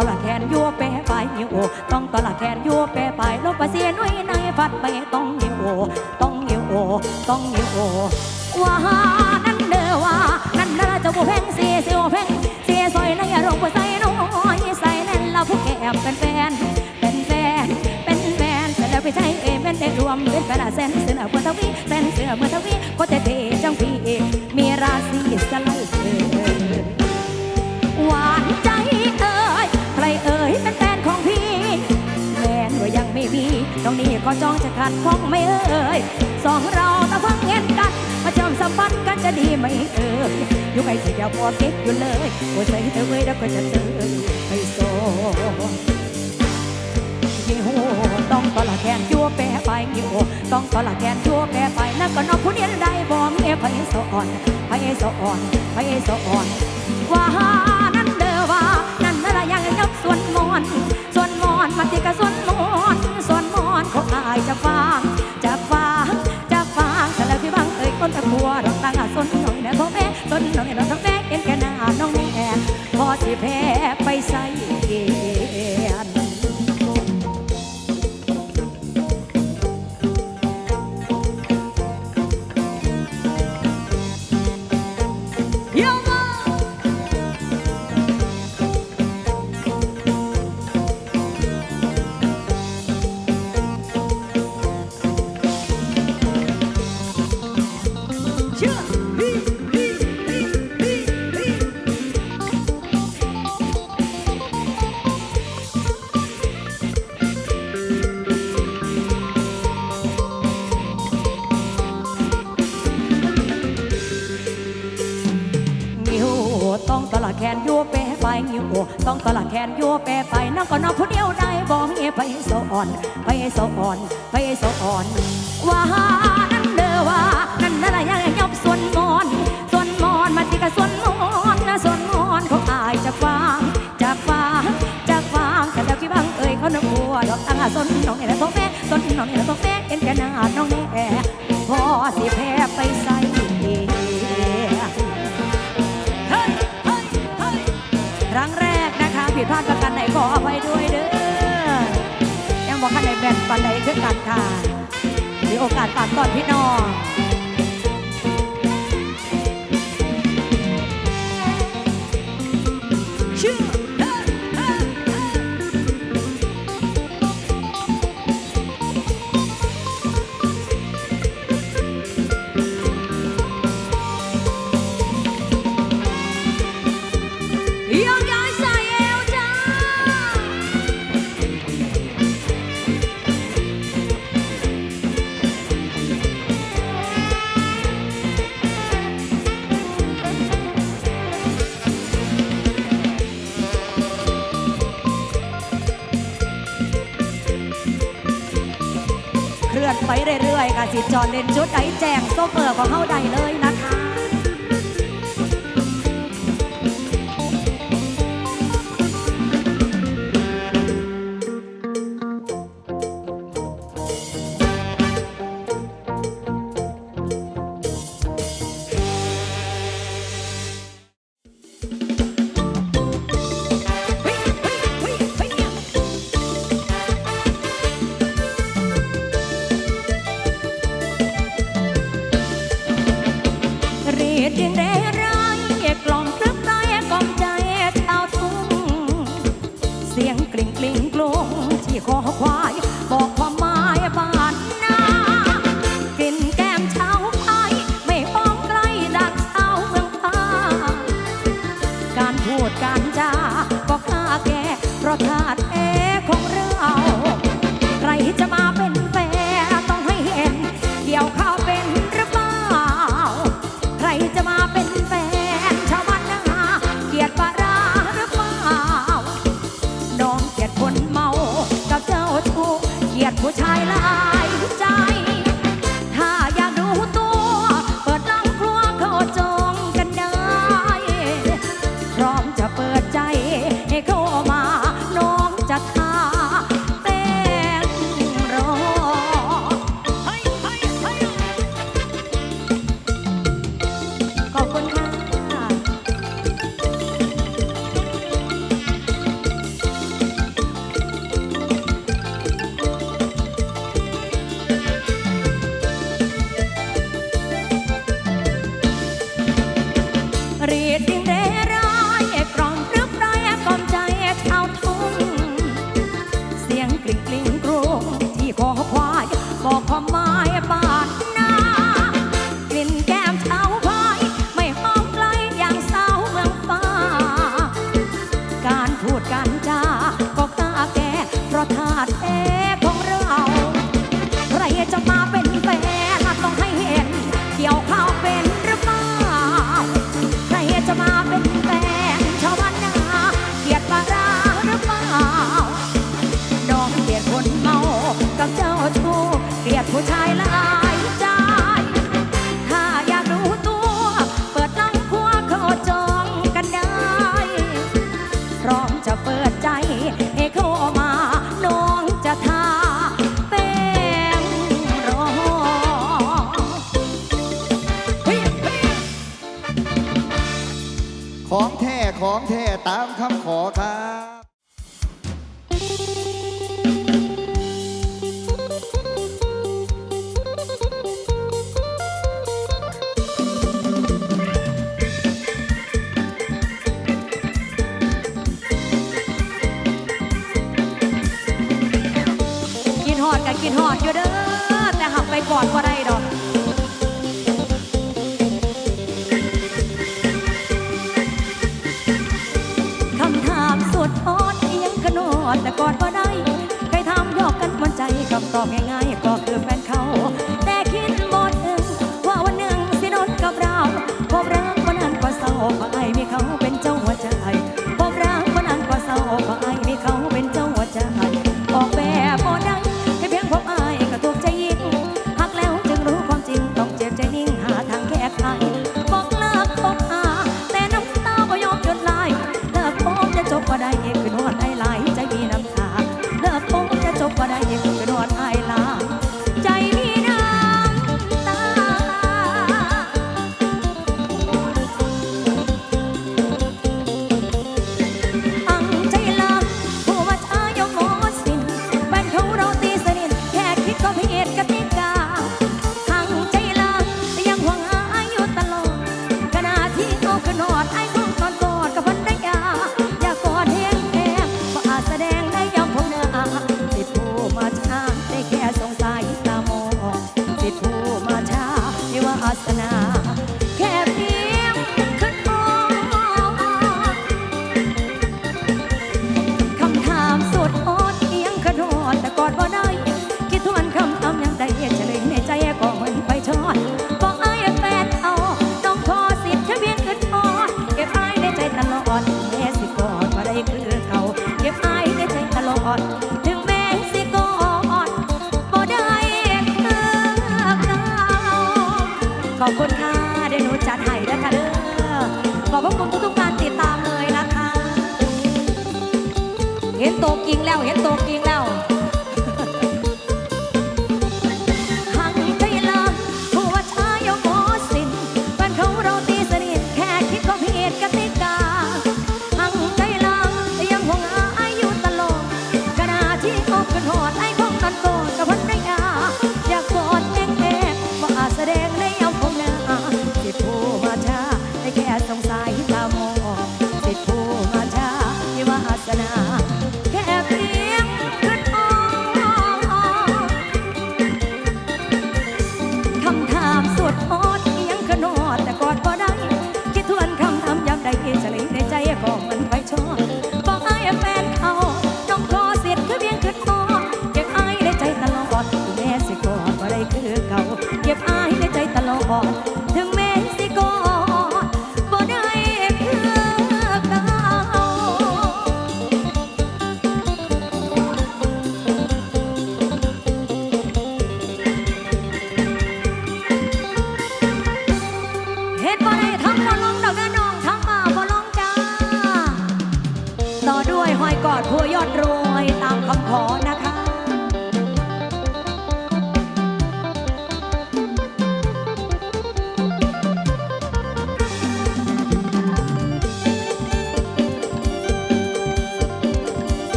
อละแขนยู่ต้องตอละแขนยู่เปไปลบไปเสียนุ้ยในฟัดไปต้องอยู่ต้องอยู่ต้องอยู่ว่านั่นเด้อว่านั่นเด้อเจะผู้แพงเสียเสียแพงเสียซอยในอารมณ์ผู้ใส่น้อยใส่แน่นล้วผู้แก่เป็นแฟนเป็นแฟนเป็นแฟนเสร็จแล้วไปใช้เอเป็นเด็กรวมเป็นแฟนเส้นเสือเมื่อทวีเส้นเสือเมื่อทวีก็จะเทจังพี่มีราศีส ไม่มีตรงนี้ก็จ้องจะขัดข้องไม่เอ่ยสองเราตะเพิ่งเห็นกัน มาเชื่อมสัมพันธ์กันจะดีไหมเอ่ยอยู่ไกลสิเดียวพอเก็บอยู่เลยโอ้ยใส่เธอเว้ยแล้วก็จะเตยไปโซยิวต้องตอละแขนยั่วแปรไปยิวต้องตอละแขนยั่วแปรไปนั่นก็นอกผู้เดียนได้บ่มีไผสอนไผสอนไผสอนว่านั่นเด้อว่า นั่นนั่นละยังยกส่วนมอนส่วนมอนมาที่กะส่วนายจะฟังจะฟังจะฟังแต่แล้วพี่บังเอ่ยคนตะกัวดอกตังอาส้นหน่อยแม่พ่อแม่ต้นหน่อยดอกทั้งแม่เอ็นแค่หน้าน้องแม่พอสิแพ้ไปใส่ แขนยัวเปไปน้องก็น้องผู้เดียวได้บ่มีไปสอ่อน ไปสอ่อน ไปสอ่อนว่านั่นเด้อว่านั่นนั่นละไรยังยบส่วนมอนส่วนมอนมาที่กะส่วนมอนนะส่วนมอนของอายจะฟังจะฟังจะฟังแต่แล้วที่บังเอ่ยเขาหนักบัวดอกตั้งอาสนน้องนี่แหละท้อแม่สนน้องนี่แหละท้อแม่เอ็นแกหน้าน้องแน่พอสิแพ้ พลาดประกันไหนขออภัยด้วยเด้อยังบอกขันไหนแบนปันไหนคือกันค่ะมีโอกาสฝากตอนพี่น้อง สิจอดเล่นจุดไอแจงโซเฟอร์ของเขาใดเลย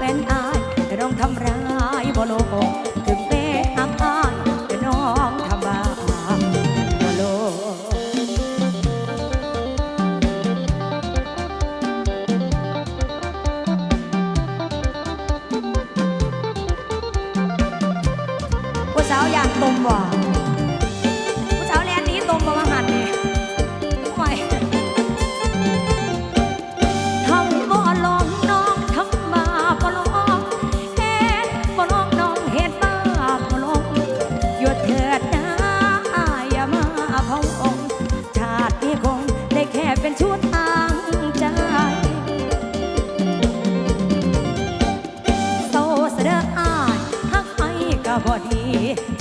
when I พ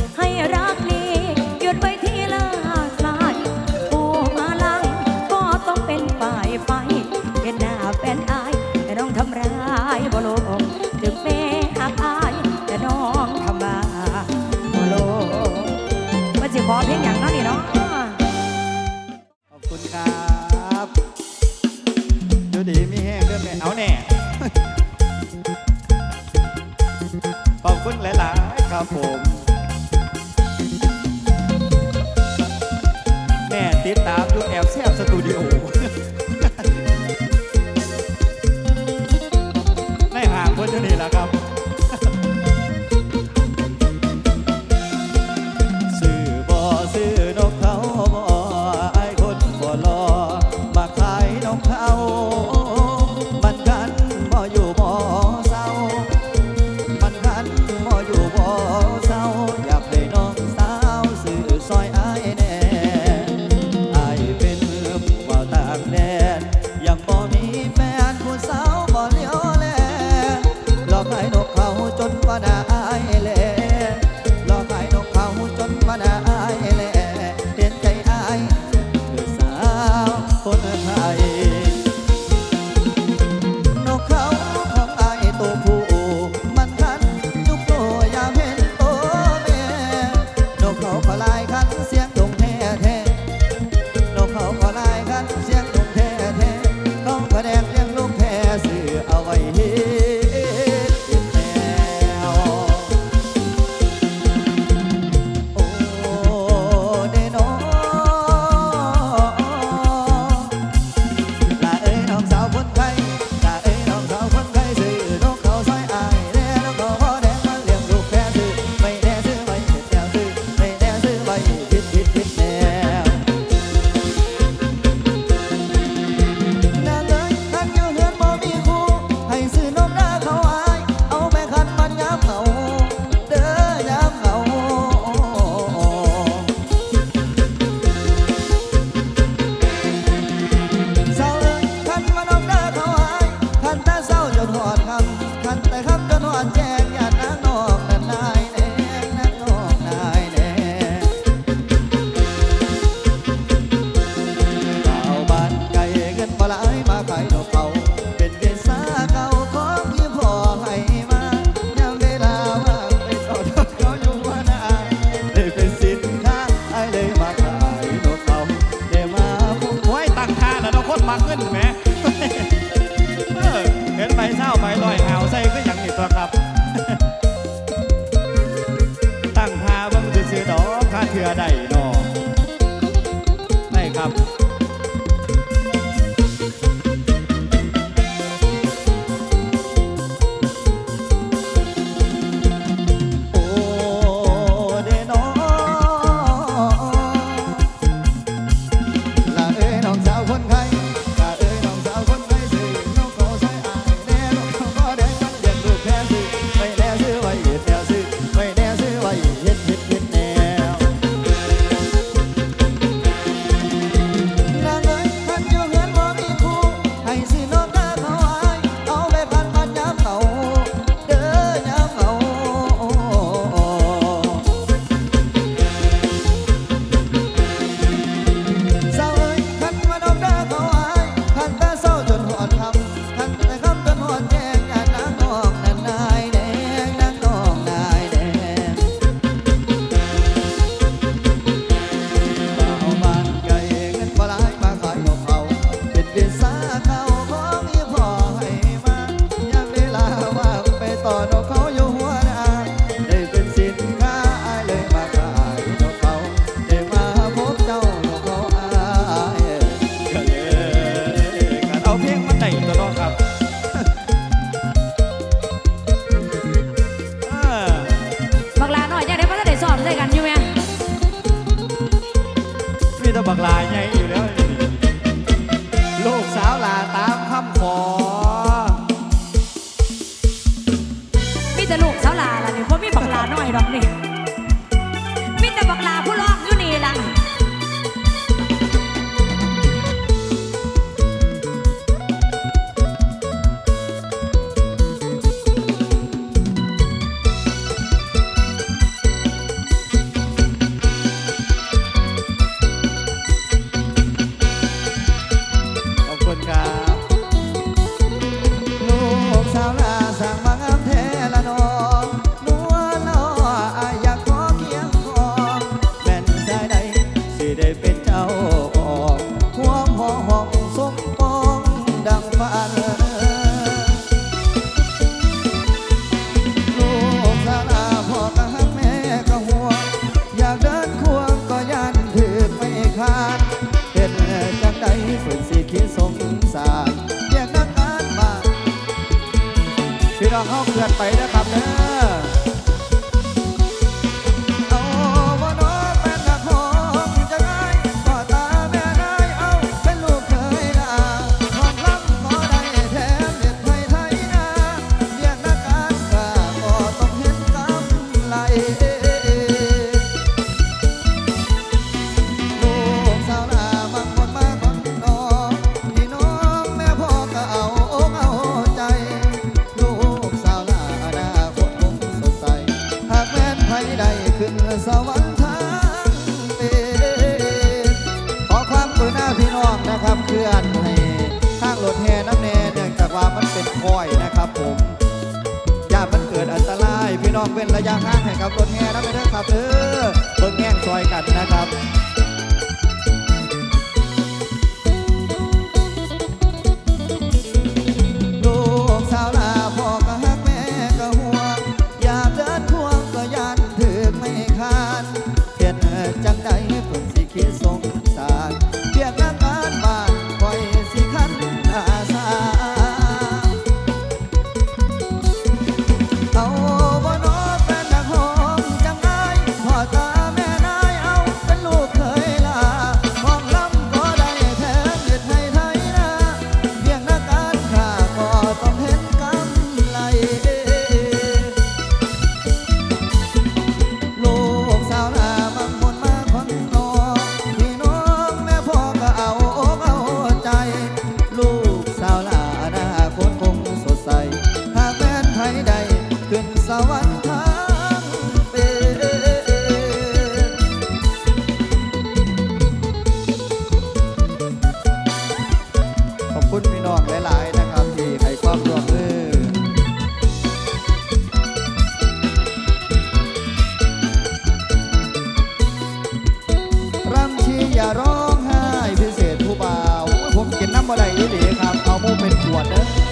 เ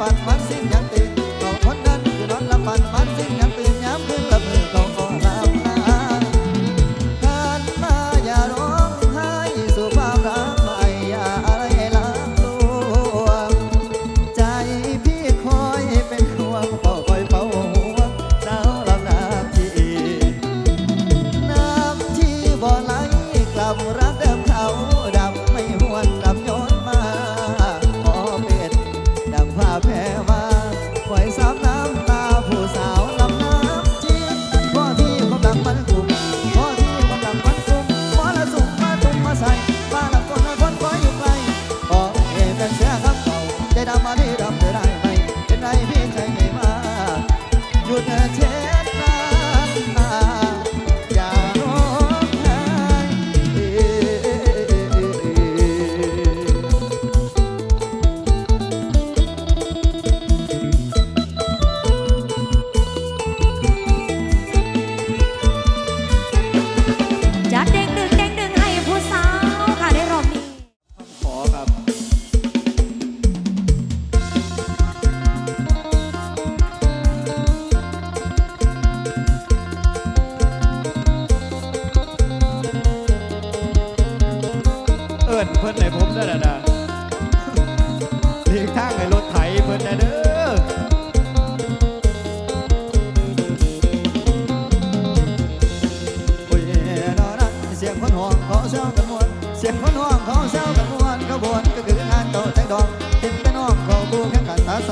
Fatma.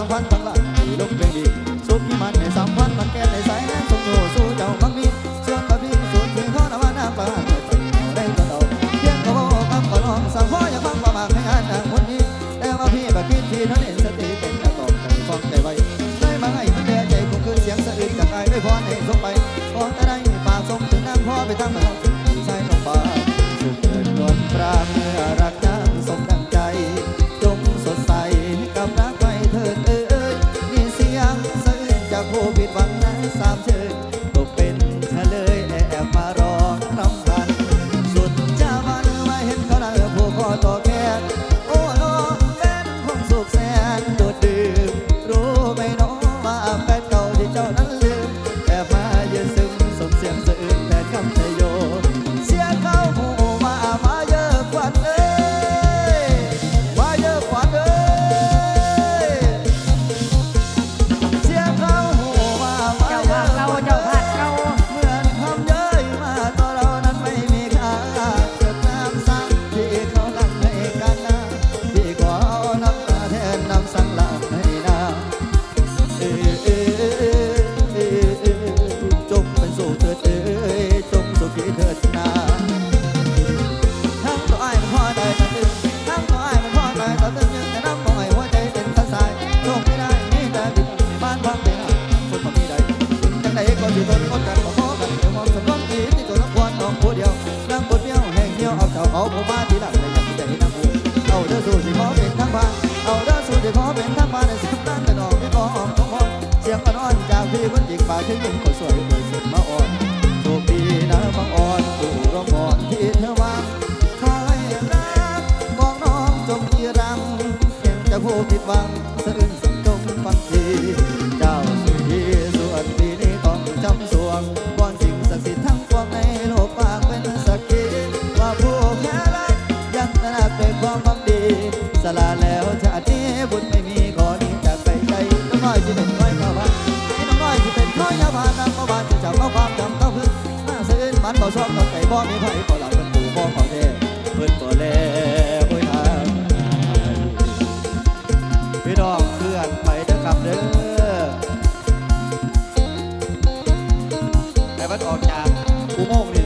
Văn bản lại. ชอบกันไก่บ่มีไผบ่หลับกันปู่บ่เขอาแท้เพิ่นบ่แลโอ้ยทางพี่น้องเพื่อนไปเด้อครับเด้อให้มันออกจากอุโมงค์